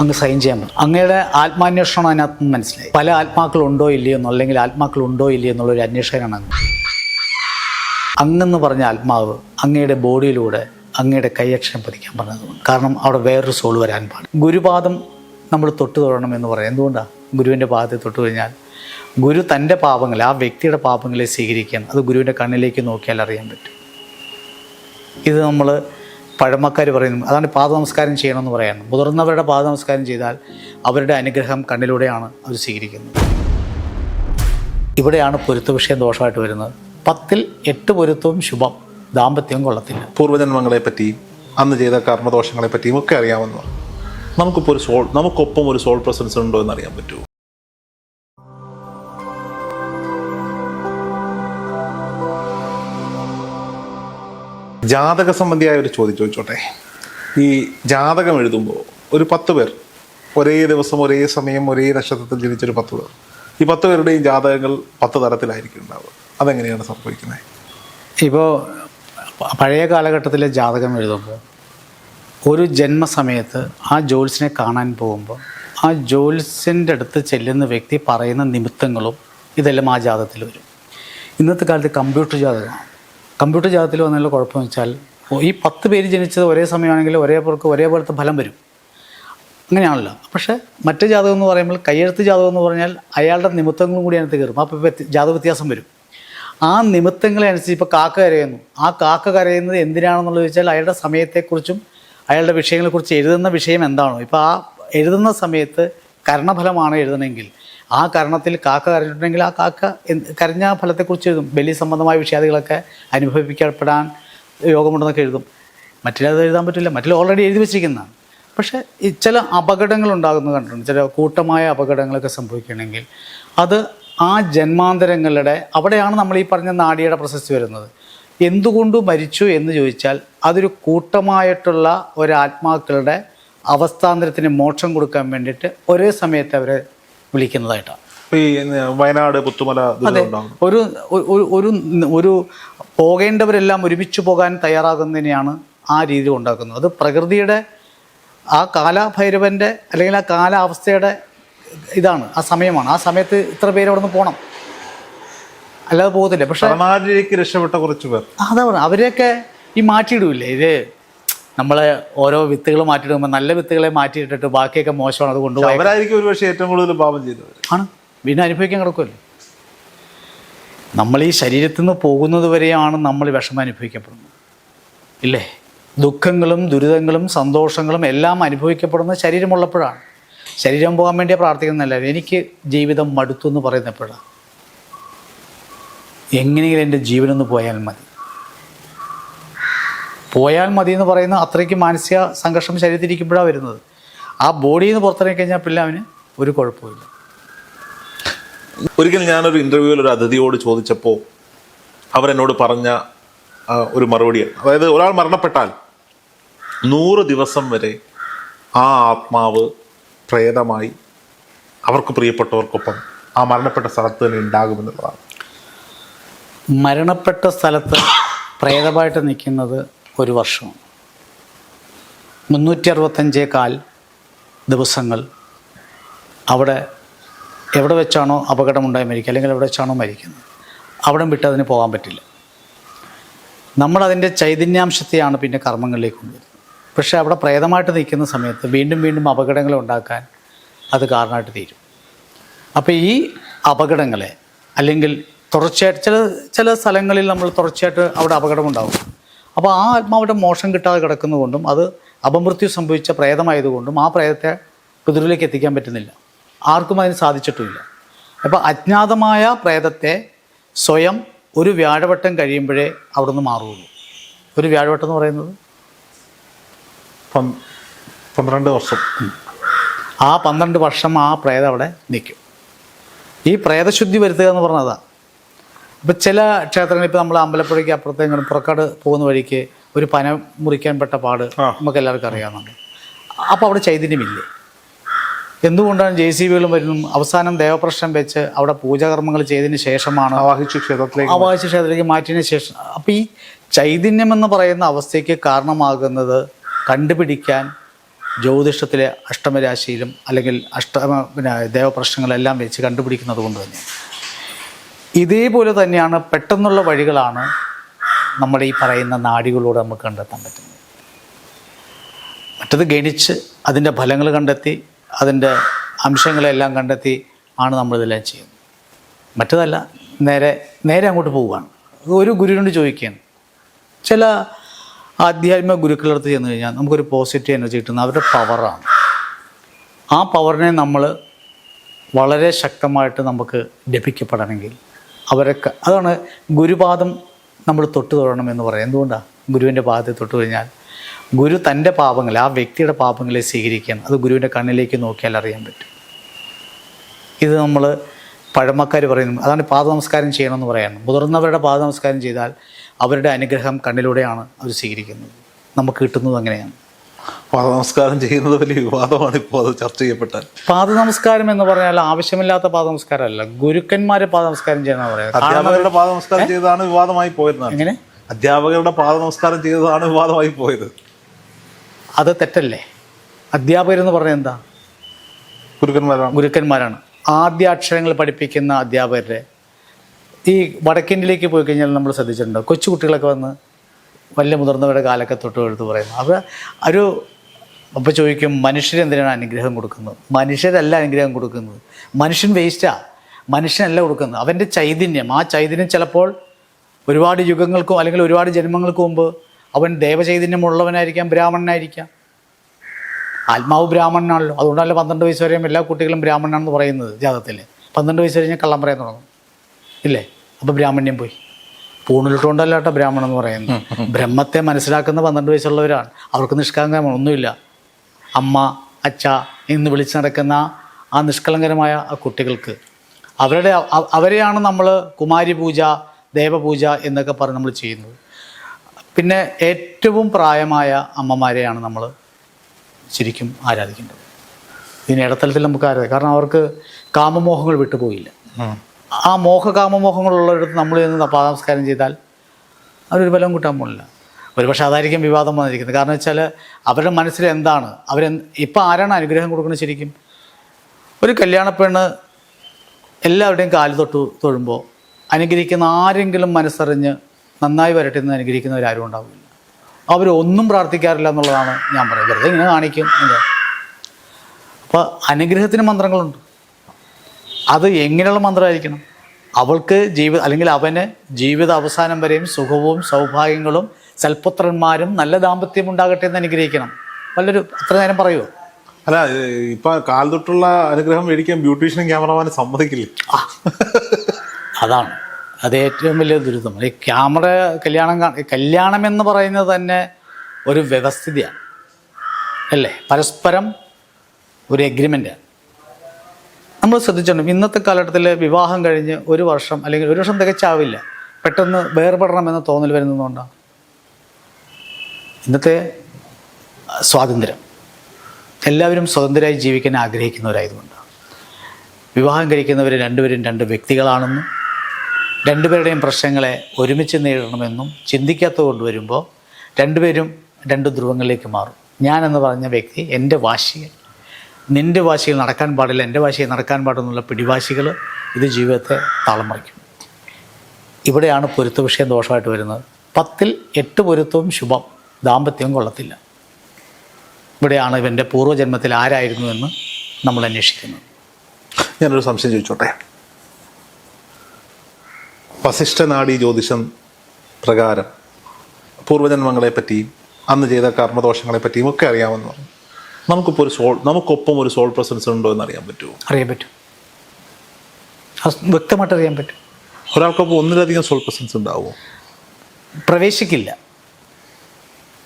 അങ്ങ് സൈൻ ചെയ്യാൻ പറ്റും അങ്ങയുടെ ആത്മാന്വേഷണം അതിനകത്ത് മനസ്സിലായി. പല ആത്മാക്കളുണ്ടോ ഇല്ലയോ എന്നോ അല്ലെങ്കിൽ ആത്മാക്കളുണ്ടോ ഇല്ലയോ എന്നുള്ളൊരു അന്വേഷകനാണ് അങ്ങ്. അങ്ങെന്ന് പറഞ്ഞ ആത്മാവ് അങ്ങയുടെ ബോഡിയിലൂടെ അങ്ങയുടെ കൈയക്ഷരം പതിക്കാൻ പറഞ്ഞതുകൊണ്ട്. കാരണം അവിടെ വേറൊരു സോൾ വരാൻ പാടില്ല. ഗുരുപാദം നമ്മൾ തൊട്ട് തൊഴണം എന്ന് പറയാം. എന്തുകൊണ്ടാണ് ഗുരുവിന്റെ പാദത്തെ തൊട്ട് കഴിഞ്ഞാൽ ഗുരു തന്റെ പാപങ്ങളെ ആ വ്യക്തിയുടെ പാപങ്ങളെ സ്വീകരിക്കാൻ അത് ഗുരുവിന്റെ കണ്ണിലേക്ക് നോക്കിയാൽ അറിയാൻ പറ്റും. ഇത് നമ്മൾ പഴമക്കാർ പറയുന്നു അതാണ് പാദ നമസ്കാരം ചെയ്യണമെന്ന് പറയാൻ. മുതിർന്നവരുടെ പാദ നമസ്കാരം ചെയ്താൽ അവരുടെ അനുഗ്രഹം കണ്ണിലൂടെയാണ് അവർ സ്വീകരിക്കുന്നത്. ഇവിടെയാണ് പൊരുത്ത വിഷയം ദോഷമായിട്ട് വരുന്നത്. പത്തിൽ എട്ട് പൊരുത്തവും ശുഭം ദാമ്പത്യവും കൊള്ളത്തില്ല. പൂർവജന്മങ്ങളെ പറ്റിയും അന്ന് ചെയ്ത കർമ്മദോഷങ്ങളെ പറ്റിയും ഒക്കെ അറിയാമെന്ന് നമുക്കിപ്പോൾ ഒരു സോൾ നമുക്കൊപ്പം ഒരു സോൾ പ്രസൻസ് ഉണ്ടോ എന്ന് അറിയാൻ പറ്റുമോ? ജാതക സംബന്ധിയായ ഒരു ചോദ്യം ചോദിച്ചോട്ടെ? ഈ ജാതകം എഴുതുമ്പോൾ ഒരു പത്ത് പേർ ഒരേ ദിവസം ഒരേ സമയം ഒരേ നക്ഷത്രത്തിൽ ജനിച്ചൊരു പത്ത് പേർ. ഈ പത്ത് പേരുടെയും ജാതകങ്ങൾ പത്ത് തരത്തിലായിരിക്കും ഉണ്ടാവുക. അതെങ്ങനെയാണ് സംഭവിക്കുന്നത്? ഇപ്പോൾ പഴയ കാലഘട്ടത്തിലെ ജാതകം എഴുതുമ്പോൾ ഒരു ജന്മസമയത്ത് ആ ജോൽസിനെ കാണാൻ പോകുമ്പോൾ ആ ജോൽസിന്റെ അടുത്ത് ചെല്ലുന്ന വ്യക്തി പറയുന്ന നിമിത്തങ്ങളും ഇതെല്ലാം ആ ജാതകത്തിൽ വരും. ഇന്നത്തെ കാലത്ത് കമ്പ്യൂട്ടർ ജാതകമാണ്. കമ്പ്യൂട്ടർ ജാതത്തിൽ വന്നുള്ള കുഴപ്പമെന്ന് വെച്ചാൽ ഈ പത്ത് പേര് ജനിച്ചത് ഒരേ സമയമാണെങ്കിൽ ഒരേ പേർക്ക് ഒരേപോലത്തെ ഫലം വരും. അങ്ങനെയാണല്ലോ. പക്ഷേ മറ്റു ജാതകം എന്ന് പറയുമ്പോൾ കയ്യെഴുത്ത് ജാതകം എന്ന് പറഞ്ഞാൽ അയാളുടെ നിമിത്തങ്ങളും കൂടി അതിനകത്ത് കയറും. അപ്പോൾ ജാതക വ്യത്യാസം വരും. ആ നിമിത്തങ്ങളെ അനുസരിച്ച് ഇപ്പോൾ കാക്ക കരയുന്നു. ആ കാക്ക കരയുന്നത് എന്തിനാണെന്നുള്ളത് ചോദിച്ചാൽ അയാളുടെ സമയത്തെക്കുറിച്ചും അയാളുടെ വിഷയങ്ങളെക്കുറിച്ച് എഴുതുന്ന വിഷയം എന്താണോ. ഇപ്പോൾ ആ എഴുതുന്ന സമയത്ത് കരണഫലമാണ് എഴുതണമെങ്കിൽ ആ കാരണത്തിൽ കാക്ക കരഞ്ഞിട്ടുണ്ടെങ്കിൽ ആ കാക്ക കരഞ്ഞ ഫലത്തെക്കുറിച്ച് എഴുതും. ബലി സംബന്ധമായ വിഷയാദികളൊക്കെ അനുഭവിക്കപ്പെടാൻ യോഗമുണ്ടെന്നൊക്കെ എഴുതും. മറ്റിലത് എഴുതാൻ പറ്റില്ല. മറ്റിൽ ഓൾറെഡി എഴുതി വെച്ചിരിക്കുന്നതാണ് പക്ഷേ ചില അപകടങ്ങൾ ഉണ്ടാകുന്നത് കണ്ടിട്ടുണ്ട്. ചില കൂട്ടമായ അപകടങ്ങളൊക്കെ സംഭവിക്കണമെങ്കിൽ അത് ആ ജന്മാന്തരങ്ങളുടെ അവിടെയാണ് നമ്മൾ ഈ പറഞ്ഞ നാടിയുടെ പ്രശസ്തി വരുന്നത്. എന്തുകൊണ്ട് മരിച്ചു എന്ന് ചോദിച്ചാൽ അതൊരു കൂട്ടമായിട്ടുള്ള ഒരാത്മാക്കളുടെ അവസ്ഥാന്തരത്തിന് മോക്ഷം കൊടുക്കാൻ വേണ്ടിയിട്ട് ഒരേ സമയത്ത് അവരെ വിളിക്കുന്നതായിട്ടാണ്. ഈ വയനാട് പുത്തുമല അതെ. ഒരു ഒരു- ഒരു പോകേണ്ടവരെല്ലാം ഒരുമിച്ച് പോകാൻ തയ്യാറാകുന്നതിനെയാണ് ആ രീതി ഉണ്ടാക്കുന്നത്. അത് പ്രകൃതിയുടെ ആ കാലഭൈരവന്റെ അല്ലെങ്കിൽ ആ കാലാവസ്ഥയുടെ ഇതാണ് ആ സമയമാണ്. ആ സമയത്ത് ഇത്ര പേര് അവിടെ നിന്ന് പോകണം അല്ലാതെ പോകത്തില്ല. പക്ഷേ രക്ഷപ്പെട്ട കുറച്ച് പേർ. അതാ പറഞ്ഞു അവരെയൊക്കെ ഈ മാറ്റിയിടൂല്ലേ? ഇത് നമ്മളെ ഓരോ വിത്തുകൾ മാറ്റിയിടുമ്പോൾ നല്ല വിത്തുകളെ മാറ്റിയിട്ടിട്ട് ബാക്കിയൊക്കെ മോശമാണ്. അത് കൊണ്ടുപോയി. അവരായിരിക്കും ഒരുപക്ഷെ ഏറ്റവും കൂടുതൽ പാപം ചെയ്തത് ആണ്. പിന്നെ അനുഭവിക്കാൻ കിടക്കുമല്ലോ നമ്മൾ ഈ ശരീരത്തിൽ നിന്ന് പോകുന്നത് വരെയാണ് നമ്മൾ വിഷമം അനുഭവിക്കപ്പെടുന്നത്. ഇല്ലേ? ദുഃഖങ്ങളും ദുരിതങ്ങളും സന്തോഷങ്ങളും എല്ലാം അനുഭവിക്കപ്പെടുന്ന ശരീരമുള്ളപ്പോഴാണ്. ശരീരം പോകാൻ വേണ്ടിയാണ് പ്രാർത്ഥിക്കുന്നതല്ല എനിക്ക് ജീവിതം മടുത്തു എന്ന് പറയുന്ന എപ്പോഴാണ് എങ്ങനെയെങ്കിലും എന്റെ ജീവനൊന്ന് പോയാൽ മതി. പോയാൽ മതി എന്ന് പറയുന്ന അത്രയ്ക്ക് മാനസിക സംഘർഷം ശരീരത്തിരിക്കുമ്പോഴാണ് വരുന്നത്. ആ ബോഡിയിൽ നിന്ന് പുറത്തിറങ്ങി കഴിഞ്ഞാൽ പിന്നെ അവന് ഒരു കുഴപ്പമില്ല ഒരിക്കൽ ഞാനൊരു ഇന്റർവ്യൂവിൽ ഒരു അതിഥിയോട് ചോദിച്ചപ്പോൾ അവരെന്നോട് പറഞ്ഞ ഒരു മറുപടിയാണ് അതായത് ഒരാൾ മരണപ്പെട്ടാൽ നൂറ് ദിവസം വരെ ആ ആത്മാവ് പ്രേതമായി അവർക്ക് പ്രിയപ്പെട്ടവർക്കൊപ്പം ആ മരണപ്പെട്ട സ്ഥലത്ത് തന്നെ ഉണ്ടാകുമെന്നുള്ളതാണ് മരണപ്പെട്ട സ്ഥലത്ത് പ്രേതമായിട്ട് നിൽക്കുന്നത് ഒരു വർഷം. മുന്നൂറ്റി അറുപത്തഞ്ചേ കാൽ ദിവസങ്ങൾ അവിടെ എവിടെ വെച്ചാണോ അപകടമുണ്ടായി മരിക്കുക അല്ലെങ്കിൽ എവിടെ വെച്ചാണോ മരിക്കുന്നത്. അവിടെ വിട്ട് അതിന് പോകാൻ പറ്റില്ല. നമ്മളതിന്റെ ചൈതന്യാംശത്തെയാണ് പിന്നെ കർമ്മങ്ങളിലേക്ക് കൊണ്ടുവരുന്നത്. പക്ഷേ അവിടെ പ്രേതമായിട്ട് നിൽക്കുന്ന സമയത്ത് വീണ്ടും വീണ്ടും അപകടങ്ങൾ ഉണ്ടാക്കാൻ അത് കാരണമായിട്ട് തീരും. അപ്പോൾ ഈ അപകടങ്ങളെ അല്ലെങ്കിൽ തുടർച്ചയായിട്ട് ചില ചില സ്ഥലങ്ങളിൽ നമ്മൾ തുടർച്ചയായിട്ട് അവിടെ അപകടമുണ്ടാകും അപ്പോൾ ആ ആത്മാവിടെ മോഷം കിട്ടാതെ കിടക്കുന്നതുകൊണ്ടും അത് അപമൃത്യു സംഭവിച്ച പ്രേതമായതുകൊണ്ടും ആ പ്രേതത്തെ പിതൃലേക്ക് എത്തിക്കാൻ പറ്റുന്നില്ല. ആർക്കും അതിന് സാധിച്ചിട്ടുമില്ല. അപ്പോൾ അജ്ഞാതമായ പ്രേതത്തെ സ്വയം ഒരു വ്യാഴവട്ടം കഴിയുമ്പോഴേ അവിടുന്ന് മാറുകയുള്ളൂ. ഒരു വ്യാഴവട്ടം എന്ന് പറയുന്നത്? പന്ത്- പന്ത്രണ്ട് വർഷം. ആ പന്ത്രണ്ട് വർഷം ആ പ്രേതം അവിടെ നിൽക്കും. ഈ പ്രേതശുദ്ധി വരുത്തുക എന്ന് പറഞ്ഞതാ. ഇപ്പം ചില ക്ഷേത്രങ്ങളിൽ ഇപ്പോൾ നമ്മൾ അമ്പലപ്പുഴയ്ക്ക് അപ്പുറത്തേക്ക് പുറക്കാട് പോകുന്ന വഴിക്ക് ഒരു പന മുറിക്കാൻ പെട്ട പാട്. നമുക്ക് എല്ലാവർക്കും അറിയാവുന്നുണ്ട് അപ്പോൾ അവിടെ ചൈതന്യമില്ലേ എന്തുകൊണ്ടാണ് ജെ സി ബികളും വരുന്നു അവസാനം ദേവപ്രശ്നം വെച്ച് അവിടെ പൂജാകർമ്മങ്ങൾ ചെയ്തതിന് ശേഷമാണ് ആവാഹിച്ചു ക്ഷേത്രത്തിലേക്ക് അവാഹിച്ച ക്ഷേത്രത്തിലേക്ക് മാറ്റിയതിന് ശേഷം അപ്പം ഈ ചൈതന്യം എന്ന് പറയുന്ന അവസ്ഥയ്ക്ക് കാരണമാകുന്നത് കണ്ടുപിടിക്കാൻ ജ്യോതിഷത്തിലെ അഷ്ടമരാശിയിലും അല്ലെങ്കിൽ അഷ്ടമ പിന്നെ ദേവപ്രശ്നങ്ങളെല്ലാം വെച്ച് കണ്ടുപിടിക്കുന്നത് കൊണ്ട് തന്നെ ഇതേപോലെ തന്നെയാണ് പെട്ടെന്നുള്ള വഴികളാണ് നമ്മൾ ഈ പറയുന്ന നാടികളോട് നമുക്ക് കണ്ടെത്താൻ പറ്റുന്നത്. മറ്റത് ഗണിച്ച് അതിന്റെ ഫലങ്ങൾ കണ്ടെത്തി അതിന്റെ അംശങ്ങളെല്ലാം കണ്ടെത്തി ആണ് നമ്മളിതെല്ലാം ചെയ്യുന്നത്. മറ്റതല്ല നേരെ നേരെ അങ്ങോട്ട് പോവുകയാണ്. ഒരു ഗുരുവിനോട് ചോദിക്കുകയാണ്. ചില ആധ്യാത്മിക ഗുരുക്കളടുത്ത് ചെന്ന് കഴിഞ്ഞാൽ നമുക്കൊരു പോസിറ്റീവ് എനർജി കിട്ടുന്ന അവരുടെ പവറാണ്. ആ പവറിനെ നമ്മൾ വളരെ ശക്തമായിട്ട് നമുക്ക് ലഭിക്കപ്പെടണമെങ്കിൽ അവരൊക്കെ അതാണ് ഗുരുപാദം നമ്മൾ തൊട്ടു തൊഴണം എന്ന് പറയാം എന്തുകൊണ്ടാണ് ഗുരുവിന്റെ പാദത്തെ തൊട്ടു കഴിഞ്ഞാൽ ഗുരു തന്റെ പാപങ്ങളെ ആ വ്യക്തിയുടെ പാപങ്ങളെ സ്വീകരിക്കാൻ അത് ഗുരുവിന്റെ കണ്ണിലേക്ക് നോക്കിയാൽ അറിയാൻ പറ്റും. ഇത് നമ്മൾ പഴമക്കാർ പറയുന്നു. അതാണ് പാദ നമസ്കാരം ചെയ്യണമെന്ന് പറയാണ് മുതിർന്നവരുടെ പാദ നമസ്കാരം ചെയ്താൽ അവരുടെ അനുഗ്രഹം കണ്ണിലൂടെയാണ് അവർ സ്വീകരിക്കുന്നത്. നമുക്ക് കിട്ടുന്നത് അങ്ങനെയാണ്. പാദ നമസ്കാരം ചെയ്യുന്നത് വലിയ വിവാദമാണ് ഇപ്പോൾ അത് ചർച്ച ചെയ്യപ്പെട്ടാൽ. പാദ നമസ്കാരം എന്ന് പറഞ്ഞാൽ ആവശ്യമില്ലാത്ത പാദ നമസ്കാരമല്ല ഗുരുക്കന്മാരെ പാദ നമസ്കാരം ചെയ്യുന്ന പറയാം അധ്യാപകരുടെ പാദ നമസ്കാരം ചെയ്തതാണ് വിവാദമായി പോയത് എങ്ങനെ? അധ്യാപകരുടെ പാദ നമസ്കാരം ചെയ്തതാണ് വിവാദമായി പോയത്. അത് തെറ്റല്ലേ? അധ്യാപകരെന്ന് പറഞ്ഞാൽ എന്താ? ഗുരുക്കന്മാരാണ്. ഗുരുക്കന്മാരാണ്. ആദ്യ അക്ഷരങ്ങൾ പഠിപ്പിക്കുന്ന അധ്യാപകരുടെ ഈ വടക്കേന്ത്യയിലേക്ക് പോയി കഴിഞ്ഞാൽ നമ്മൾ ശ്രദ്ധിച്ചിട്ടുണ്ടോ. കൊച്ചു കുട്ടികളൊക്കെ വന്ന് വലിയ മുതിർന്നവരുടെ കാലൊക്കെ തൊട്ട് എടുത്ത് പറയുന്നു. അത് ഒരു അപ്പോൾ ചോദിക്കും മനുഷ്യരെന്തിനാണ് അനുഗ്രഹം കൊടുക്കുന്നത്? മനുഷ്യരല്ല അനുഗ്രഹം കൊടുക്കുന്നത്. മനുഷ്യൻ വേസ്റ്റാ മനുഷ്യനല്ല കൊടുക്കുന്നത്. അവന്റെ ചൈതന്യം. ആ ചൈതന്യം ചിലപ്പോൾ ഒരുപാട് യുഗങ്ങൾക്കും അല്ലെങ്കിൽ ഒരുപാട് ജന്മങ്ങൾക്ക് മുമ്പ് അവൻ ദേവചൈതന്യമുള്ളവനായിരിക്കാം ബ്രാഹ്മണനായിരിക്കാം. ആത്മാവ് ബ്രാഹ്മണനാണല്ലോ. അതുകൊണ്ടല്ല പന്ത്രണ്ട് വയസ്സ് വരെയും എല്ലാ കുട്ടികളും ബ്രാഹ്മണനാണെന്ന് പറയുന്നത് ജാതത്തിൽ പന്ത്രണ്ട് വയസ്സ് കഴിഞ്ഞാൽ കള്ളം പറയാൻ തുടങ്ങും. ഇല്ലേ? അപ്പോൾ ബ്രാഹ്മണ്യം പോയി. പൂണിലിട്ടുകൊണ്ടല്ല കേട്ടോ ബ്രാഹ്മണൻ എന്ന് പറയുന്നത്. ബ്രഹ്മത്തെ മനസ്സിലാക്കുന്ന പന്ത്രണ്ട് വയസ്സുള്ളവരാണ്. അവർക്ക് നിഷ്കളങ്കമാണ് ഒന്നുമില്ല. അമ്മ അച്ഛ എന്ന് വിളിച്ചു നടക്കുന്ന ആ നിഷ്കളങ്കരമായ ആ കുട്ടികൾക്ക്. അവരുടെ അവരെയാണ് നമ്മൾ കുമാരി പൂജ ദേവപൂജ എന്നൊക്കെ പറഞ്ഞ് നമ്മൾ ചെയ്യുന്നത്. പിന്നെ ഏറ്റവും പ്രായമായ അമ്മമാരെയാണ് നമ്മൾ ശരിക്കും ആരാധിക്കേണ്ടത്. ഇതിന് ഇടത്തലത്തിൽ നമുക്ക് ആരാധിക്കാം കാരണം അവർക്ക് കാമമോഹങ്ങൾ വിട്ടുപോയില്ല. ആ മോഹ കാമമോഹങ്ങളുള്ളിടത്ത് നമ്മൾ ചെന്ന് പാദനമസ്കാരം ചെയ്താൽ അവരൊരു ബലം കൂട്ടാൻ പോലില്ല ഒരുപക്ഷെ അതായിരിക്കും വിവാദം വന്നിരിക്കുന്നത്. കാരണം വെച്ചാൽ അവരുടെ മനസ്സിൽ എന്താണ്? അവർ ഇപ്പം ആരാണ് അനുഗ്രഹം കൊടുക്കുന്നത് ശരിക്കും? ഒരു കല്യാണ പെണ്ണ് എല്ലാവരുടെയും കാൽ തൊട്ട് തൊഴുമ്പോൾ അനുഗ്രഹിക്കുന്ന ആരെങ്കിലും മനസ്സറിഞ്ഞ് നന്നായി വരട്ടെ എന്ന് അനുഗ്രഹിക്കുന്നവരാരും ഉണ്ടാവില്ല. അവരൊന്നും പ്രാർത്ഥിക്കാറില്ല എന്നുള്ളതാണ് ഞാൻ പറയുന്നത്. വെറുതെ ഇങ്ങനെ കാണിക്കും. അപ്പോൾ അനുഗ്രഹത്തിന് മന്ത്രങ്ങളുണ്ട്. അത് എങ്ങനെയുള്ള മന്ത്രമായിരിക്കണം? അവൾക്ക് ജീവിത അല്ലെങ്കിൽ അവന് ജീവിത അവസാനം വരെയും സുഖവും സൗഭാഗ്യങ്ങളും സൽപുത്രന്മാരും നല്ല ദാമ്പത്യം ഉണ്ടാകട്ടെ എന്ന് അനുഗ്രഹിക്കണം. വല്ലൊരു അത്ര നേരം പറയുമോ അല്ല ഇപ്പൊ കാൽ തൊട്ടുള്ള അനുഗ്രഹം മേടിക്കാൻ ബ്യൂട്ടീഷ്യനും ക്യാമറമാനും സമ്മതിക്കില്ല? അതാണ്. അത് ഏറ്റവും വലിയ ദുരിതം. ഈ ക്യാമറ കല്യാണം കല്യാണം എന്ന് പറയുന്നത് തന്നെ ഒരു വ്യവസ്ഥിതിയാണ്. അല്ലേ? പരസ്പരം ഒരു എഗ്രിമെന്റാണ് നമ്മൾ ശ്രദ്ധിച്ചിട്ടുണ്ട് ഇന്നത്തെ കാലഘട്ടത്തിൽ വിവാഹം കഴിഞ്ഞ് ഒരു വർഷം അല്ലെങ്കിൽ ഒരു വർഷം തികച്ചാവില്ല. പെട്ടെന്ന് വേർപെടണമെന്ന് തോന്നൽ വരുന്നതുകൊണ്ടാണ് ഇന്നത്തെ സ്വാതന്ത്ര്യം. എല്ലാവരും സ്വതന്ത്രമായി ജീവിക്കാൻ ആഗ്രഹിക്കുന്നവരായതുകൊണ്ട്. വിവാഹം കഴിക്കുന്നവർ രണ്ടുപേരും രണ്ട് വ്യക്തികളാണെന്നും രണ്ടുപേരുടെയും പ്രശ്നങ്ങളെ ഒരുമിച്ച് നേരിടണമെന്നും ചിന്തിക്കാത്ത കൊണ്ടുവരുമ്പോൾ രണ്ടുപേരും രണ്ട് ധ്രുവങ്ങളിലേക്ക് മാറും. ഞാനെന്ന് പറഞ്ഞ വ്യക്തി എന്റെ വാശികൾ നിന്റെ വാശിയിൽ നടക്കാൻ പാടില്ല എന്റെ വാശിയിൽ നടക്കാൻ പാടുന്നുള്ള പിടിവാശികൾ ഇത് ജീവിതത്തെ താളം മറിക്കും. ഇവിടെയാണ് പൊരുത്ത വിഷയം ദോഷമായിട്ട് വരുന്നത്. പത്തിൽ എട്ട് പൊരുത്തവും ശുഭം ദാമ്പത്യവും കൊള്ളത്തില്ല. ഇവിടെയാണ് ഇവന്റെ പൂർവജന്മത്തിൽ ആരായിരുന്നു എന്ന് നമ്മൾ അന്വേഷിക്കുന്നത്. ഞാനൊരു സംശയം ചോദിച്ചോട്ടെ? വസിഷ്ഠനാടി ജ്യോതിഷം പ്രകാരം പൂർവജന്മങ്ങളെ പറ്റിയും അന്ന് ചെയ്ത കർമ്മദോഷങ്ങളെ പറ്റിയും ഒക്കെ അറിയാമെന്ന് പറഞ്ഞു. നമുക്കിപ്പോൾ ഒരു സോൾ നമുക്കൊപ്പം ഒരു സോൾ പ്രസൻസ് ഉണ്ടോ എന്ന് അറിയാൻ പറ്റുമോ? അറിയാൻ പറ്റും. വ്യക്തമായിട്ട് അറിയാൻ പറ്റും. ഒരാൾക്കൊപ്പം ഒന്നിലധികം സോൾ പ്രസൻസ് ഉണ്ടാവുമോ പ്രവേശിക്കില്ല.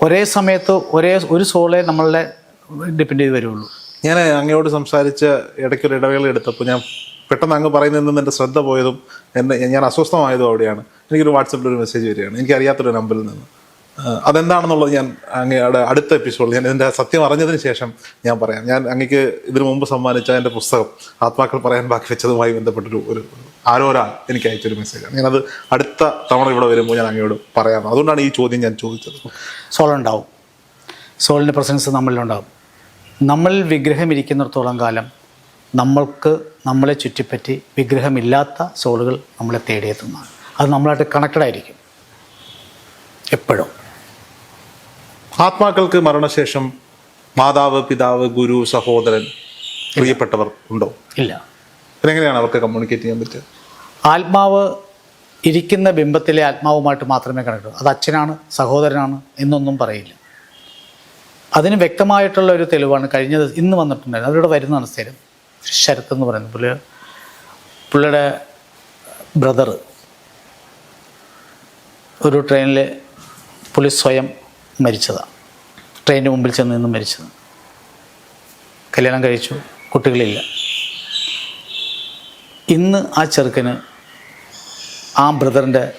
ഒരേ സമയത്ത് ഒരേ ഒരു സോളെ നമ്മളെ ഡിപ്പെൻഡ് ചെയ്ത് വരുള്ളൂ. ഞാൻ അങ്ങയോട് സംസാരിച്ച ഇടയ്ക്കൊരു ഇടവേള എടുത്തപ്പോൾ ഞാൻ പെട്ടെന്ന് അങ്ങ് പറയുന്നതിൽ നിന്ന് എന്റെ ശ്രദ്ധ പോയതും എന്നെ ഞാൻ അസ്വസ്ഥമായതും അവിടെയാണ്. എനിക്കൊരു വാട്സപ്പിൽ ഒരു മെസ്സേജ് വരികയാണ്. എനിക്കറിയാത്തൊരു നമ്പറിൽ നിന്ന്. അതെന്താണെന്നുള്ളത് ഞാൻ അങ്ങയുടെ അടുത്ത എപ്പിസോഡിൽ ഞാൻ ഇതിന്റെ സത്യം അറിഞ്ഞതിന് ശേഷം ഞാൻ പറയാം. ഞാൻ അങ്ങക്ക് ഇതിനു മുമ്പ് സമ്മാനിച്ച എന്റെ പുസ്തകം ആത്മാക്കൾ പറയാൻ ബാക്കി വെച്ചതുമായി ബന്ധപ്പെട്ടൊരു ഒരു ആരോ ഒരാൾ എനിക്ക് അയച്ചൊരു മെസ്സേജാണ് ഞാനത് അടുത്ത തവണ ഇവിടെ വരുമ്പോൾ ഞാൻ അങ്ങയോട് പറയാം. അതുകൊണ്ടാണ് ഈ ചോദ്യം ഞാൻ ചോദിച്ചത്. സോൾ ഉണ്ടാവും സോളിന്റെ പ്രസൻസ് നമ്മളിലുണ്ടാവും. നമ്മളിൽ വിഗ്രഹം ഇരിക്കുന്നിടത്തോളം കാലം നമ്മൾക്ക് നമ്മളെ ചുറ്റിപ്പറ്റി വിഗ്രഹമില്ലാത്ത സോളുകൾ നമ്മളെ തേടിയെത്തുന്നതാണ്. അത് നമ്മളായിട്ട് കണക്റ്റഡ് ആയിരിക്കും. എപ്പോഴും. ആത്മാക്കൾക്ക് മരണശേഷം മാതാവ് പിതാവ് ഗുരു സഹോദരൻ പ്രിയപ്പെട്ടവർ ഉണ്ടോ? ഇല്ല. എങ്ങനെയാണ് അവർക്ക് കമ്മ്യൂണിക്കേറ്റ് ചെയ്യാൻ പറ്റുക? ആത്മാവ് ഇരിക്കുന്ന ബിംബത്തിലെ ആത്മാവുമായിട്ട് മാത്രമേ കണക്റ്റൂ. അത് അച്ഛനാണ് സഹോദരനാണ് എന്നൊന്നും പറയില്ല. അതിന് വ്യക്തമായിട്ടുള്ള ഒരു തെളിവാണ് കഴിഞ്ഞ ദിവസം ഇന്ന് വന്നിട്ടുണ്ടായിരുന്നു. അവരോട് വരുന്ന സ്ഥിരം ശരത്ത് എന്ന് പറയുന്നത് പുള്ളി പുള്ളിയുടെ ബ്രദർ ഒരു ട്രെയിനിൽ പുള്ളി സ്വയം മരിച്ചതാണ് ട്രെയിനിന്റെ മുമ്പിൽ ചെന്ന് നിന്ന് മരിച്ചത്. കല്യാണം കഴിച്ചു കുട്ടികളില്ല. ഇന്ന് ആ ചെറുക്കന് ആ ബ്രദറിന്റെ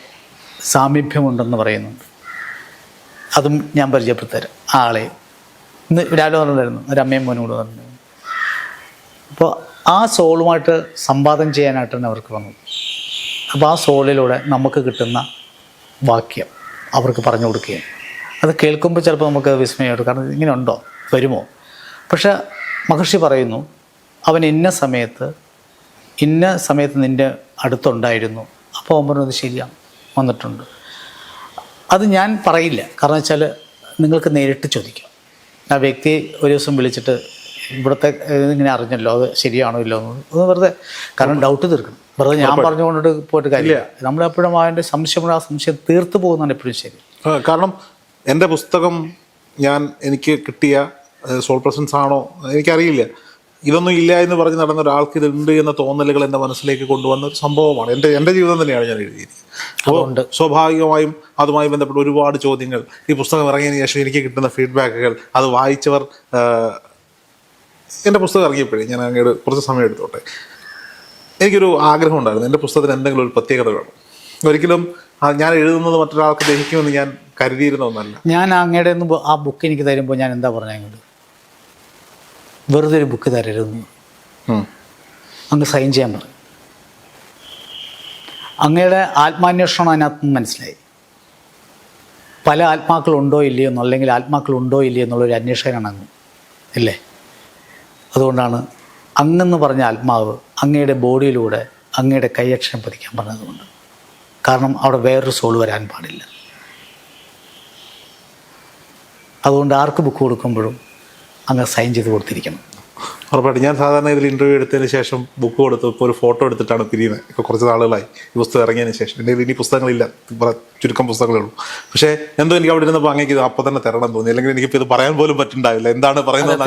സാമീപ്യമുണ്ടെന്ന് പറയുന്നുണ്ട്. അതും ഞാൻ പരിചയപ്പെടുത്തരാം. ആ ആളെ ഇന്ന് രാവിലെ പറഞ്ഞിട്ടുണ്ടായിരുന്നു ഒരു അമ്മയും മോനും കൂടെ പറഞ്ഞു അപ്പോൾ ആ സോളുമായിട്ട് സംവാദം ചെയ്യാനായിട്ടാണ് അവർക്ക് വന്നത്. അപ്പോൾ ആ സോളിലൂടെ നമുക്ക് കിട്ടുന്ന വാക്യം അവർക്ക് പറഞ്ഞു കൊടുക്കുകയും അത് കേൾക്കുമ്പോൾ ചിലപ്പോൾ നമുക്ക് വിസ്മയമായിട്ട് കാരണം ഇങ്ങനെ ഉണ്ടോ? വരുമോ? പക്ഷേ മഹർഷി പറയുന്നു അവൻ ഇന്ന സമയത്ത് ഇന്ന സമയത്ത് നിന്റെ അടുത്തുണ്ടായിരുന്നു. അപ്പോൾ അവൻ അത് ശരിയാണ് വന്നിട്ടുണ്ട്. അത് ഞാൻ പറയില്ല. കാരണം വെച്ചാൽ നിങ്ങൾക്ക് നേരിട്ട് ചോദിക്കാം. ആ വ്യക്തി ഒരു ദിവസം വിളിച്ചിട്ട് ഇവിടുത്തെ ഇങ്ങനെ അറിഞ്ഞല്ലോ അത് ശരിയാണോ ഇല്ലോ എന്ന് വെറുതെ കാരണം ഡൗട്ട് തീർക്കണം വെറുതെ ഞാൻ പറഞ്ഞുകൊണ്ടിട്ട് പോയിട്ട് കാര്യമില്ല. നമ്മളെപ്പോഴും അവന്റെ സംശയം ആ സംശയം തീർത്തു പോകുന്നതാണ് എപ്പോഴും ശരി. കാരണം എന്റെ പുസ്തകം ഞാൻ എനിക്ക് കിട്ടിയ സോൾ പ്രസൻസ് ആണോ എനിക്കറിയില്ല. ഇതൊന്നും ഇല്ല എന്ന് പറഞ്ഞ് നടന്ന ഒരാൾക്ക് ഇതുണ്ട് എന്ന തോന്നലുകൾ എന്റെ മനസ്സിലേക്ക് കൊണ്ടുവന്ന ഒരു സംഭവമാണ്. എന്റെ എന്റെ ജീവിതം തന്നെയാണ് ഞാൻ എഴുതിയിരിക്കുന്നത്. അതുകൊണ്ട് സ്വാഭാവികമായും അതുമായി ബന്ധപ്പെട്ട ഒരുപാട് ചോദ്യങ്ങൾ ഈ പുസ്തകം ഇറങ്ങിയതിന് ശേഷം എനിക്ക് കിട്ടുന്ന ഫീഡ്ബാക്കുകൾ അത് വായിച്ചവർ എന്റെ പുസ്തകം ഇറങ്ങിയപ്പോഴേ ഞാൻ അങ്ങോട്ട് കുറച്ച് സമയം എടുത്തോട്ടെ. എനിക്കൊരു ആഗ്രഹം ഉണ്ടായിരുന്നു. എന്റെ പുസ്തകത്തിന് എന്തെങ്കിലും ഒരു പ്രത്യേകത വേണം. ഒരിക്കലും ഞാൻ എഴുതുന്നത് മറ്റൊരാൾക്ക് ദഹിക്കുമെന്ന് ഞാൻ കരുതിയിരുന്ന ഒന്നല്ല. ഞാൻ അങ്ങയുടെ ഒന്ന് ആ ബുക്ക് എനിക്ക് തരുമ്പോൾ ഞാൻ എന്താ പറഞ്ഞ അങ്ങോട്ട്? വെറുതെ ഒരു ബുക്ക് തരരുതെന്ന്. അങ്ങ് സൈൻ ചെയ്യാൻ പറഞ്ഞു അങ്ങയുടെ ആത്മാന്വേഷണം അതിനകത്ത് മനസ്സിലായി. പല ആത്മാക്കളുണ്ടോ ഇല്ലയോ എന്നോ അല്ലെങ്കിൽ ആത്മാക്കളുണ്ടോ ഇല്ലയോ എന്നുള്ളൊരു അന്വേഷകനാണ് അങ്ങ്. ഇല്ലേ? അതുകൊണ്ടാണ് അങ്ങെന്ന് പറഞ്ഞ ആത്മാവ് അങ്ങയുടെ ബോഡിയിലൂടെ അങ്ങയുടെ കൈയക്ഷരം പതിക്കാൻ പറഞ്ഞതുകൊണ്ട്. കാരണം അവിടെ വേറൊരു സോൾ വരാൻ പാടില്ല. അതുകൊണ്ട് ആർക്ക് ബുക്ക് കൊടുക്കുമ്പോഴും അങ്ങ് സൈൻ ചെയ്ത് കൊടുത്തിരിക്കണം. ഉറപ്പായിട്ടും. ഞാൻ സാധാരണ ഇതിൽ ഇന്റർവ്യൂ എടുത്തതിന് ശേഷം ബുക്ക് കൊടുത്ത്. ഇപ്പോൾ ഒരു ഫോട്ടോ എടുത്തിട്ടാണ് തിരിയുന്നത് ഇപ്പോൾ കുറച്ച് നാളുകളായി. ഈ പുസ്തകം ഇറങ്ങിയതിന് ശേഷം. എന്റെ ഇനി പുസ്തകങ്ങളില്ല. ചുരുക്കം പുസ്തകങ്ങളേ ഉള്ളൂ. പക്ഷേ എന്തോ എനിക്ക് അവിടെ ഇരുന്നപ്പോൾ അങ്ങേക്ക് ഇത് അപ്പോൾ തന്നെ തരണം തോന്നി. അല്ലെങ്കിൽ എനിക്കിപ്പോൾ ഇത് പറയാൻ പോലും പറ്റുണ്ടാവില്ല. എന്താണ് പറയുന്നത്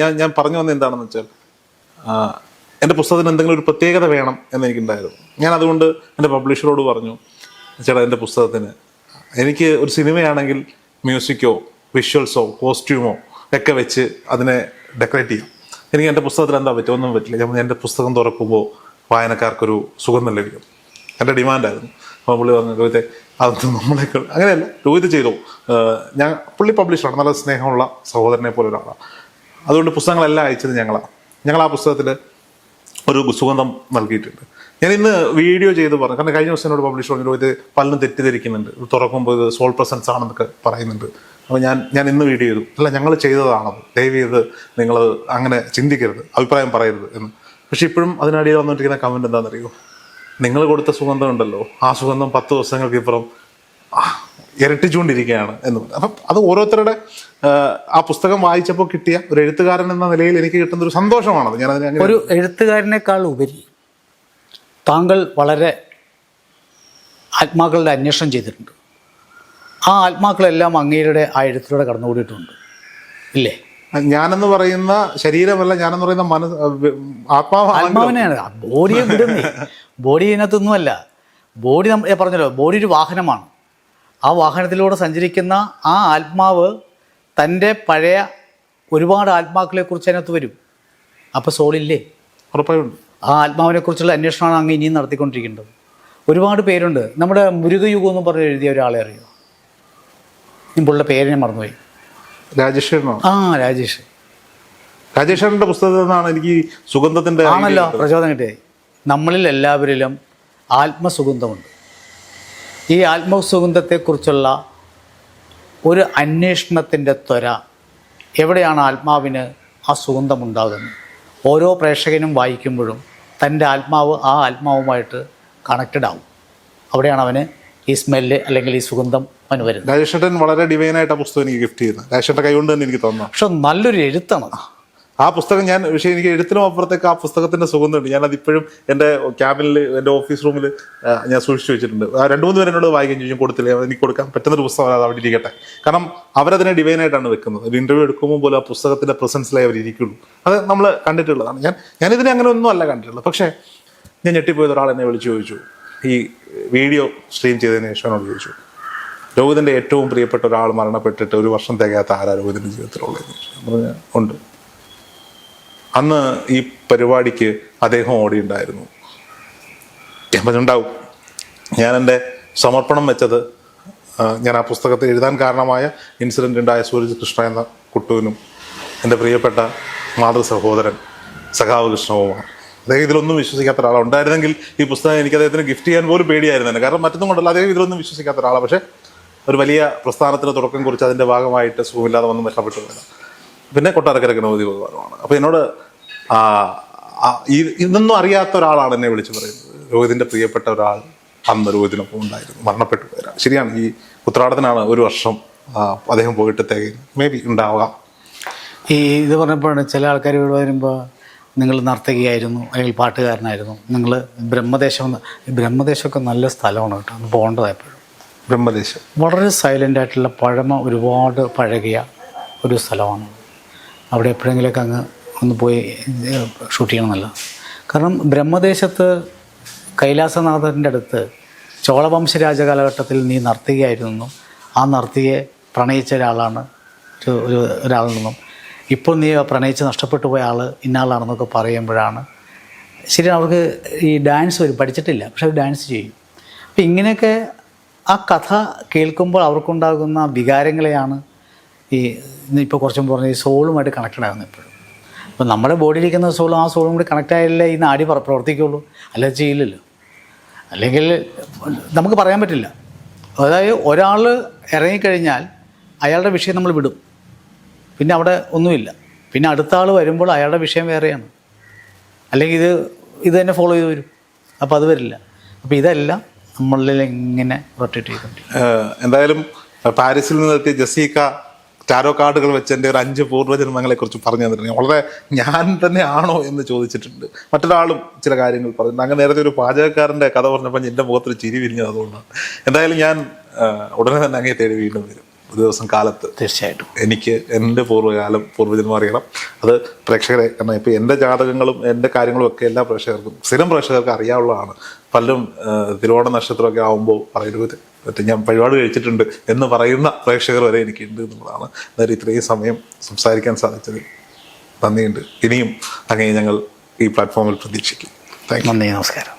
ഞാൻ ഞാൻ പറഞ്ഞു വന്നത് എന്താണെന്ന് വെച്ചാൽ എന്റെ പുസ്തകത്തിന് എന്തെങ്കിലും ഒരു പ്രത്യേകത വേണം എന്നെനിക്കുണ്ടായിരുന്നു ഞാൻ അതുകൊണ്ട് എന്റെ പബ്ലിഷറോട് പറഞ്ഞു ചേട്ടാ എന്റെ പുസ്തകത്തിന് എനിക്ക് ഒരു സിനിമയാണെങ്കിൽ മ്യൂസിക്കോ വിഷ്വൽസോ കോസ്റ്റ്യൂമോ ഒക്കെ വെച്ച് അതിനെ ഡെക്കറേറ്റ് ചെയ്യാം. എനിക്ക് എന്റെ പുസ്തകത്തിൽ എന്താ പറ്റുമോ ഒന്നും പറ്റില്ല. ഞാൻ എന്റെ പുസ്തകം തുറക്കുമ്പോൾ വായനക്കാർക്കൊരു സുഗന്ധം ലഭിക്കും. എന്റെ ഡിമാൻഡായിരുന്നു. അപ്പോൾ പുള്ളി പറഞ്ഞു രോഹിത്തെ അതൊന്നും നമ്മളെക്കാൾ അങ്ങനെയല്ല രോഹിത് ചെയ്തു. ഞാൻ പുള്ളി പബ്ലിഷറാണ്. നല്ല സ്നേഹമുള്ള സഹോദരനെ പോലെ ഒരാളാണ് അതുകൊണ്ട് പുസ്തകങ്ങളെല്ലാം അയച്ചത് ഞങ്ങളാണ് ഞങ്ങൾ ആ പുസ്തകത്തിൽ ഒരു സുഗന്ധം നൽകിയിട്ടുണ്ട്. ഞാൻ ഇന്ന് വീഡിയോ ചെയ്ത് പറഞ്ഞു. കാരണം കഴിഞ്ഞ ദിവസം എന്നോട് പബ്ലിഷ് പറഞ്ഞു ഇത് പലരും തെറ്റിദ്ധരിക്കുന്നുണ്ട്. തുറക്കുമ്പോൾ ഇത് സോൾ പ്രസൻസ് ആണെന്നൊക്കെ പറയുന്നുണ്ട്. അപ്പോൾ ഞാൻ ഞാൻ ഇന്ന് വീഡിയോ ചെയ്തു. അല്ല ഞങ്ങൾ ചെയ്തതാണത് ദയവ് ചെയ്ത് നിങ്ങൾ അങ്ങനെ ചിന്തിക്കരുത്. അഭിപ്രായം പറയരുത് എന്ന്. പക്ഷെ ഇപ്പോഴും അതിനടിയിൽ വന്നിട്ടിരിക്കുന്ന കമന്റ് എന്താണെന്നറിയോ? നിങ്ങൾ കൊടുത്ത സുഗന്ധം ഉണ്ടല്ലോ. ആ സുഗന്ധം പത്ത് ദിവസങ്ങൾക്ക് ഇപ്പുറം ഇരട്ടിച്ചുകൊണ്ടിരിക്കുകയാണ് എന്ന് പറഞ്ഞു. അപ്പം അത് ഓരോരുത്തരുടെ ആ, പുസ്തകം വായിച്ചപ്പോൾ കിട്ടിയ ഒരു എഴുത്തുകാരൻ എന്ന നിലയിൽ എനിക്ക് കിട്ടുന്ന ഒരു സന്തോഷമാണത്. ഞാൻ ഒരു എഴുത്തുകാരനേക്കാൾ ഉപരി താങ്കൾ വളരെ ആത്മാക്കളുടെ അന്വേഷണം ചെയ്തിട്ടുണ്ട്. ആ ആത്മാക്കളെല്ലാം അങ്ങേരുടെ ആ എഴുത്തിലൂടെ കടന്നുകൂടിയിട്ടുണ്ട്. ഇല്ലേ? ഞാനെന്ന് പറയുന്ന ശരീരമല്ല ഞാനെന്ന് പറയുന്ന മനസ്സ് ആത്മാവ് ആത്മാവിനെയാണ്. ബോഡിയെ വിടുന്നേ. ബോഡി ഇതിനകത്തൊന്നുമല്ല. ബോഡി നമ്മൾ പറഞ്ഞല്ലോ ബോഡി ഒരു വാഹനമാണ്. ആ വാഹനത്തിലൂടെ സഞ്ചരിക്കുന്ന ആ ആത്മാവ് തന്റെ പഴയ ഒരുപാട് ആത്മാക്കളെ കുറിച്ച് അതിനകത്ത് വരും. അപ്പോൾ സോളില്ലേ? ഉറപ്പായും ആ ആത്മാവിനെക്കുറിച്ചുള്ള അന്വേഷണമാണ് അങ്ങ് ഇനിയും നടത്തിക്കൊണ്ടിരിക്കേണ്ടത്. ഒരുപാട് പേരുണ്ട്. നമ്മുടെ മുരുകയുഗം എന്ന് പറഞ്ഞ് എഴുതിയ ഒരാളെ അറിയോ? പുള്ളിയുടെ പേര് ഞാൻ മറന്നുപോയി. രാജേഷ് ആ രാജേഷ്. രാജേഷേട്ടന്റെ പുസ്തകത്തിൽ നിന്നാണ് എനിക്ക് സുഗന്ധത്തിന്റെ ആണല്ലോ പ്രചോദനം കിട്ടിയത് നമ്മളിൽ എല്ലാവരിലും ആത്മസുഗന്ധമുണ്ട്. ഈ ആത്മസുഗന്ധത്തെക്കുറിച്ചുള്ള ഒരു അന്വേഷണത്തിന്റെ ത്വര എവിടെയാണ് ആത്മാവിന് ആ സുഗന്ധമുണ്ടാകുന്നത്? ഓരോ പ്രേക്ഷകനും വായിക്കുമ്പോഴും തന്റെ ആത്മാവ് ആ ആത്മാവുമായിട്ട് കണക്റ്റഡ് ആവും. അവിടെയാണ് അവന് ഈ സ്മെല്ല് അല്ലെങ്കിൽ ഈ സുഗന്ധം അവന് വരുന്നത്. രാജേഷേട്ടൻ വളരെ ഡിവൈനായിട്ട് ആ പുസ്തകം എനിക്ക് ഗിഫ്റ്റ് ചെയ്യുന്നത്. രാജേഷേട്ടൻ കൈകൊണ്ട് തന്നെ എനിക്ക് തോന്നുന്നു പക്ഷെ നല്ലൊരു എഴുത്താണ്. ആ പുസ്തകം ഞാൻ പക്ഷേ എനിക്ക് എഴുത്തിനും അപ്പുറത്തേക്ക് ആ പുസ്തകത്തിന്റെ സുഗന്ധമുണ്ട്. ഞാൻ അതിപ്പോഴും എന്റെ ക്യാബിനിൽ എന്റെ ഓഫീസ് റൂമിൽ ഞാൻ സൂക്ഷിച്ചു വെച്ചിട്ടുണ്ട്. ആ രണ്ടു മൂന്ന് പേരെന്നോട് വായിക്കാൻ ചോദിച്ചു കൊടുത്തില്ല. എനിക്ക് കൊടുക്കാൻ പറ്റുന്നൊരു പുസ്തകം അത് അവിടെ ഇരിക്കട്ടെ. കാരണം അവരതിനെ ഡിവൈനായിട്ടാണ് വെക്കുന്നത്. ഒരു ഇന്റർവ്യൂ എടുക്കുമ്പോൾ പോലും ആ പുസ്തകത്തിന്റെ പ്രസൻസിലേ അവർ ഇരിക്കുള്ളൂ. അത് നമ്മൾ കണ്ടിട്ടുള്ളതാണ്. ഞാൻ ഞാനിതിനെ അങ്ങനെ ഒന്നും അല്ല കണ്ടിട്ടുള്ളത്. പക്ഷേ ഞാൻ ഞെട്ടിപ്പോയത് ഒരാൾ എന്നെ വിളിച്ചു ചോദിച്ചു. ഈ വീഡിയോ സ്ട്രീം ചെയ്തതിന് ശേഷം എന്നോട് ചോദിച്ചു. രോഹിതിന്റെ ഏറ്റവും പ്രിയപ്പെട്ട ഒരാൾ മരണപ്പെട്ടിട്ട് ഒരു വർഷം തികയാത്ത ആരാ രോഹിതിന്റെ ജീവിതത്തിലുള്ളത് ഉണ്ട്. അന്ന് ഈ പരിപാടിക്ക് അദ്ദേഹം ഓടി ഉണ്ടായിരുന്നു ഞാൻ പറഞ്ഞുണ്ടാവും. ഞാൻ എന്റെ സമർപ്പണം വെച്ചത് ഞാൻ ആ പുസ്തകത്തിൽ എഴുതാൻ കാരണമായ ഇൻസിഡന്റ് ഉണ്ടായ സൂരജ് കൃഷ്ണ എന്ന കുട്ടുവിനും എന്റെ പ്രിയപ്പെട്ട മാതൃ സഹോദരൻ സഖാവ് കൃഷ്ണവുമാണ്. അദ്ദേഹം ഇതിലൊന്നും വിശ്വസിക്കാത്ത ഒരാളാണ്. ഉണ്ടായിരുന്നെങ്കിൽ ഈ പുസ്തകം എനിക്ക് അദ്ദേഹത്തിന് ഗിഫ്റ്റ് ചെയ്യാൻ പോലും പേടിയായിരുന്നു തന്നെ കാരണം മറ്റൊന്നും കൊണ്ടല്ല അദ്ദേഹം ഇതിലൊന്നും വിശ്വസിക്കാത്ത ഒരാളാണ്. പക്ഷേ ഒരു വലിയ പ്രസ്ഥാനത്തിന് തുടക്കം കുറിച്ച് അതിന്റെ ഭാഗമായിട്ട് സുഖമില്ലാതെ വന്ന് പോയതാണ് പിന്നെ കൊട്ടാരക്കര ഗണപതി ഭഗവാനുമാണ് അപ്പോൾ എന്നോട് ഇതൊന്നും അറിയാത്ത ഒരാളാണ് എന്നെ വിളിച്ചു പറയുന്നത്. രോഹിതിന്റെ പ്രിയപ്പെട്ട ഒരാൾ അന്ന് രോഹിതിനൊപ്പം ഉണ്ടായിരുന്നു. മരണപ്പെട്ടു പോയതാണ് ശരിയാണ് ഈ ഉത്രാടത്തിനാണ് ഒരു വർഷം അദ്ദേഹം പോയിട്ട് തികയും മേ ബി ഉണ്ടാവാം. ഈ ഇത് പറഞ്ഞപ്പോഴാണ് ചില ആൾക്കാർ ഇവിടെ വരുമ്പോൾ നിങ്ങൾ നർത്തകിയായിരുന്നു അല്ലെങ്കിൽ പാട്ടുകാരനായിരുന്നു. നിങ്ങൾ ബ്രഹ്മദേശം ബ്രഹ്മദേശമൊക്കെ നല്ല സ്ഥലമാണ് കേട്ടോ. ഒന്ന് പോകേണ്ടതായപ്പോഴും ബ്രഹ്മദേശം. വളരെ സൈലന്റ് ആയിട്ടുള്ള പഴമ ഒരുപാട് പഴകിയ ഒരു സ്ഥലമാണ്. അവിടെ എപ്പോഴെങ്കിലുമൊക്കെ അങ്ങ് ഒന്ന് പോയി ഷൂട്ട് ചെയ്യണം നല്ലത് കാരണം ബ്രഹ്മദേശത്ത് കൈലാസനാഥന്റെ അടുത്ത് ചോളവംശ രാജകാലഘട്ടത്തിൽ നീ നർത്തകിയായിരുന്നു ആ നർത്തിയെ പ്രണയിച്ച ഒരാളാണ് ഒരു ഒരു ഒരാളിൽ നിന്നും ഇപ്പോൾ നീ പ്രണയിച്ച് നഷ്ടപ്പെട്ടു പോയ ആൾ ഇന്നാളാണെന്നൊക്കെ പറയുമ്പോഴാണ്. ശരി അവർക്ക് ഈ ഡാൻസ് വരും പഠിച്ചിട്ടില്ല പക്ഷെ അവർ ഡാൻസ് ചെയ്യും. അപ്പം ഇങ്ങനെയൊക്കെ ആ കഥ കേൾക്കുമ്പോൾ അവർക്കുണ്ടാകുന്ന വികാരങ്ങളെയാണ് ഈ ഇപ്പോൾ കുറച്ചും പറഞ്ഞ ഈ സോളുമായിട്ട് കണക്റ്റഡ് ആകുന്നത് എപ്പോഴും അപ്പം നമ്മുടെ ബോഡിയിലിരിക്കുന്ന സോളും ആ സോളും കൂടി കണക്റ്റ് ആയാലേ ഈ നാടി പ്ര- പ്രവർത്തിക്കുള്ളൂ. അല്ലെ ചെയ്യില്ലല്ലോ? അല്ലെങ്കിൽ നമുക്ക് പറയാൻ പറ്റില്ല. അതായത് ഒരാൾ ഇറങ്ങിക്കഴിഞ്ഞാൽ അയാളുടെ വിഷയം നമ്മൾ വിടും. പിന്നെ അവിടെ ഒന്നുമില്ല. പിന്നെ അടുത്ത ആൾ വരുമ്പോൾ അയാളുടെ വിഷയം വേറെയാണ്. അല്ലെങ്കിൽ ഇത് ഇത് തന്നെ ഫോളോ ചെയ്ത് വരും. അപ്പോൾ അത് വരില്ല. അപ്പോൾ ഇതെല്ലാം നമ്മളിൽ ഇങ്ങനെ റൊട്ടേറ്റ് ചെയ്തിട്ടുണ്ട് എന്തായാലും പാരീസിൽ നിന്നെത്തിയ ജസീക്ക ടാരോ കാർഡുകൾ വെച്ച് എന്റെ ഒരു അഞ്ച് പൂർവജന്മങ്ങളെ കുറിച്ച് പറഞ്ഞു തന്നിട്ടുണ്ട്. വളരെ ഞാൻ തന്നെയാണോ ആണോ എന്ന് ചോദിച്ചിട്ടുണ്ട്. മറ്റൊരാളും ചില കാര്യങ്ങൾ പറഞ്ഞു. അങ്ങ് നേരത്തെ ഒരു പാചകക്കാരന്റെ കഥ പറഞ്ഞപ്പോൾ എന്റെ മുഖത്തൊരു ചിരി വിരിഞ്ഞത് അതുകൊണ്ടാണ്. എന്തായാലും ഞാൻ ഉടനെ തന്നെ അങ്ങേ തേടി വീണ്ടും വരും. ഒരു ദിവസം കാലത്ത് തീർച്ചയായിട്ടും. എനിക്ക് എന്റെ പൂർവകാലം പൂർവജന്മം അറിയണം. അത് പ്രേക്ഷകരെ കാരണം ഇപ്പോൾ എന്റെ ജാതകങ്ങളും എന്റെ കാര്യങ്ങളും ഒക്കെ എല്ലാ പ്രേക്ഷകർക്കും സ്ഥിരം പ്രേക്ഷകർക്ക് അറിയാവുള്ളതാണ് പലരും തിരുവോണ നക്ഷത്രമൊക്കെ ആകുമ്പോൾ പറയരുത്. ഞാൻ പരിപാടി കഴിച്ചിട്ടുണ്ട് എന്ന് പറയുന്ന പ്രേക്ഷകർ വരെ എനിക്കുണ്ട് എന്നുള്ളതാണ്. അതായത് ഇത്രയും സമയം സംസാരിക്കാൻ സാധിച്ചതിൽ നന്ദിയുണ്ട്. ഇനിയും അങ്ങനെ ഞങ്ങൾ ഈ പ്ലാറ്റ്ഫോമിൽ പ്രതീക്ഷിക്കും. നന്ദി നമസ്കാരം.